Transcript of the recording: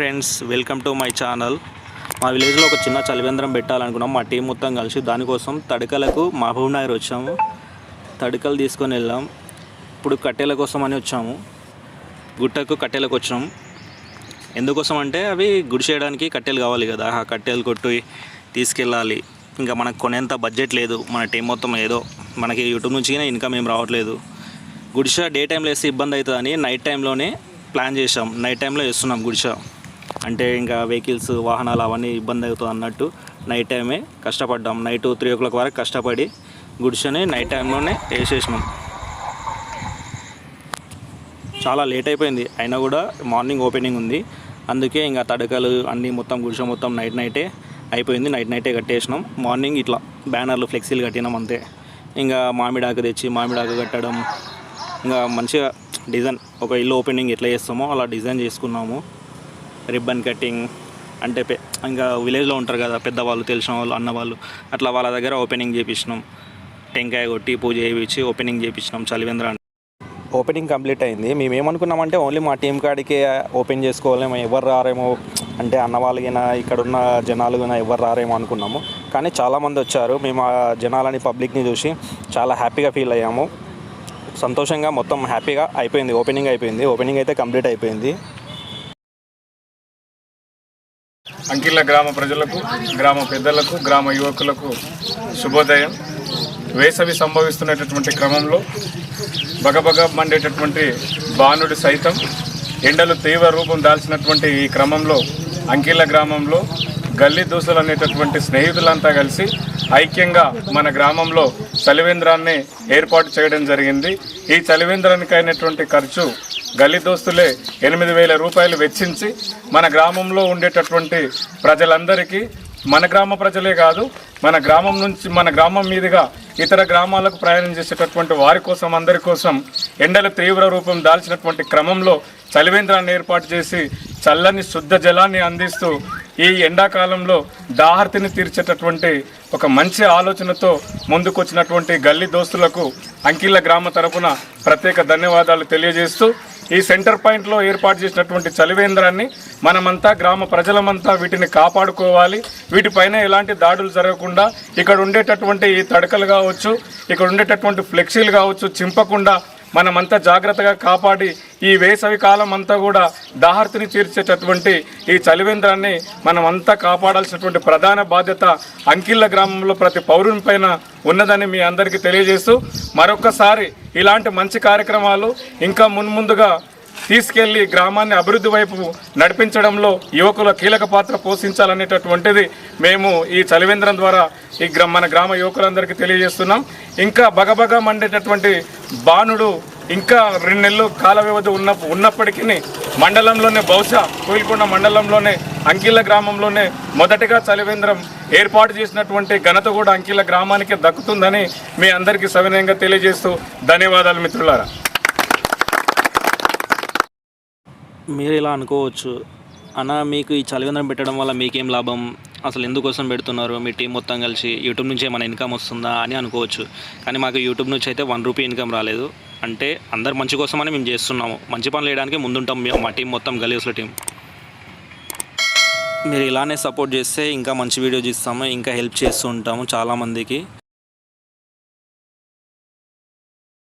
Friends welcome to my channel మా విలేజ్లో ఒక చిన్న చలివేంద్రం పెట్టాలనుకున్నాం. మా టీం మొత్తం కలిసి దానికోసం తడకలకు మహబూబ్ నగర్ వచ్చాము. తడకలు తీసుకొని వెళ్ళాం. ఇప్పుడు కట్టెల కోసం అని వచ్చాము. గుట్టకు కట్టెలకు వచ్చాం ఎందుకోసం అంటే అవి గుడి చేయడానికి కట్టెలు కావాలి కదా. ఆ కట్టెలు కొట్టి తీసుకెళ్ళాలి. ఇంకా మనకు కొనేంత బడ్జెట్ లేదు. మన టీం మొత్తం ఏదో మనకి యూట్యూబ్ నుంచి ఇన్కమ్ ఏం రావట్లేదు. గుడిష డే టైంలో వేస్తే ఇబ్బంది అవుతుందని నైట్ టైంలోనే ప్లాన్ చేసాం నైట్ టైంలో వేస్తున్నాం గుడిసె. అంటే ఇంకా వెహికల్స్ వాహనాలు అవన్నీ ఇబ్బంది అవుతుంది అన్నట్టు నైట్ టైమే కష్టపడ్డాం. నైట్ త్రీ ఓ క్లాక్ వరకు కష్టపడి గుడిసెని నైట్ టైంలోనే వేసేసినాం. చాలా లేట్ అయిపోయింది. అయినా కూడా మార్నింగ్ ఓపెనింగ్ ఉంది. అందుకే ఇంకా తడకలు అన్నీ మొత్తం గుడిసె మొత్తం నైట్ నైటే అయిపోయింది. నైట్ నైటే కట్టేసినాం. మార్నింగ్ ఇట్లా బ్యానర్లు ఫ్లెక్సీలు కట్టినాం అంతే. ఇంకా మామిడాకు తెచ్చి మామిడాకు కట్టడం ఇంకా మంచిగా డిజైన్ ఒక ఇల్లు ఓపెనింగ్ ఎట్లా చేస్తామో అలా డిజైన్ చేసుకున్నాము. రిబ్బన్ కటింగ్ అంటే ఇంకా విలేజ్లో ఉంటారు కదా పెద్దవాళ్ళు తెలిసిన వాళ్ళు అన్నవాళ్ళు అట్లా వాళ్ళ దగ్గర ఓపెనింగ్ చేపించినాం టెంకాయ కొట్టి పూజ చేయించి ఓపెనింగ్ చేయించినాం చలివేంద్ర ఓపెనింగ్ కంప్లీట్ అయింది. మేము ఏమనుకున్నామంటే ఓన్లీ మా టీం కాడికే ఓపెన్ చేసుకోవాలేమో ఎవరు రారేమో అంటే అన్న ఇక్కడున్న ఇక్కడ జనాలు కూడా ఎవరు రారేమో అనుకున్నాము. కానీ చాలామంది వచ్చారు. మేము ఆ జనాలని పబ్లిక్ని చూసి చాలా హ్యాపీగా ఫీల్ అయ్యాము. సంతోషంగా మొత్తం హ్యాపీగా అయిపోయింది. ఓపెనింగ్ అయిపోయింది. ఓపెనింగ్ అయితే కంప్లీట్ అయిపోయింది. అంకిల్ల గ్రామ ప్రజలకు గ్రామ పెద్దలకు గ్రామ యువకులకు శుభోదయం. వేసవి సంభవిస్తున్నటువంటి క్రమంలో బగబగ మండేటటువంటి బాణుడి సైతం ఎండలు తీవ్ర రూపం దాల్చినటువంటి ఈ క్రమంలో అంకిల్ల గ్రామంలో గల్లీ దోసలు అనేటటువంటి స్నేహితులంతా కలిసి ఐక్యంగా మన గ్రామంలో చలివేంద్రాన్ని ఏర్పాటు చేయడం జరిగింది. ఈ చలివేంద్రానికి అయినటువంటి ఖర్చు గల్లీ దోస్తులే ఎనిమిది వేల రూపాయలు వెచ్చించి మన గ్రామంలో ఉండేటటువంటి ప్రజలందరికీ మన గ్రామ ప్రజలే కాదు మన గ్రామం నుంచి మన గ్రామం మీదుగా ఇతర గ్రామాలకు ప్రయాణం చేసేటటువంటి వారి కోసం అందరి కోసం ఎండల తీవ్ర రూపం దాల్చినటువంటి క్రమంలో చలివేంద్రాన్ని ఏర్పాటు చేసి చల్లని శుద్ధ జలాన్ని అందిస్తూ ఈ ఎండాకాలంలో దాహర్తిని తీర్చేటటువంటి ఒక మంచి ఆలోచనతో ముందుకొచ్చినటువంటి గల్లీ దోస్తులకు అంకిల్ల గ్రామ తరపున ప్రత్యేక ధన్యవాదాలు తెలియజేస్తూ ఈ సెంటర్ పాయింట్లో ఏర్పాటు చేసినటువంటి చలివేంద్రాన్ని మనమంతా గ్రామ ప్రజలమంతా వీటిని కాపాడుకోవాలి. వీటిపైన ఎలాంటి దాడులు జరగకుండా ఇక్కడ ఉండేటటువంటి ఈ తడకలు కావచ్చు ఇక్కడ ఉండేటటువంటి ఫ్లెక్సీలు కావచ్చు చింపకుండా మనమంతా జాగ్రత్తగా కాపాడి ఈ వేసవి కాలం అంతా కూడా దాహర్తిని తీర్చేటటువంటి ఈ చలివేంద్రాన్ని మనమంతా కాపాడాల్సినటువంటి ప్రధాన బాధ్యత అంకిళ్ళ గ్రామంలో ప్రతి పౌరుని పైన ఉన్నదని మీ అందరికీ తెలియజేస్తూ మరొకసారి ఇలాంటి మంచి కార్యక్రమాలు ఇంకా మున్ముందుగా తీసుకెళ్ళి గ్రామాన్ని అభివృద్ధి వైపు నడిపించడంలో యువకుల కీలక పాత్ర పోషించాలనేటటువంటిది మేము ఈ చలివేంద్రం ద్వారా ఈ గ్రా మన గ్రామ యువకులందరికీ తెలియజేస్తున్నాం. ఇంకా బగబగ మండేటటువంటి బాణుడు ఇంకా రెండు నెలలు కాల వ్యవధి ఉన్న ఉన్నప్పటికీ మండలంలోనే బహుశా కోయిల్కొండ మండలంలోనే అంకిల గ్రామంలోనే మొదటగా చలివేంద్రం ఏర్పాటు చేసినటువంటి ఘనత కూడా అంకిల గ్రామానికి దక్కుతుందని మీ అందరికీ సవినయంగా తెలియజేస్తూ ధన్యవాదాలు మిత్రులారా. మీరు ఇలా అనుకోవచ్చు అన్న మీకు ఈ చలివేంద్రం పెట్టడం వల్ల మీకేం లాభం? అసలు ఎందుకోసం పెడుతున్నారు? మీ టీం మొత్తం కలిసి యూట్యూబ్ నుంచి ఏమైనా ఇన్కమ్ వస్తుందా అని అనుకోవచ్చు. కానీ మాకు యూట్యూబ్ నుంచి అయితే వన్ రూపీ ఇన్కమ్ రాలేదు. అంటే అందరు మంచి కోసమని మేము చేస్తున్నాము. మంచి పనులు వేయడానికి ముందుంటాం మేము మా టీం మొత్తం గలీసుల టీం. మీరు ఇలానే సపోర్ట్ చేస్తే ఇంకా మంచి వీడియో ఇస్తాము ఇంకా హెల్ప్ చేస్తూ ఉంటాము చాలామందికి.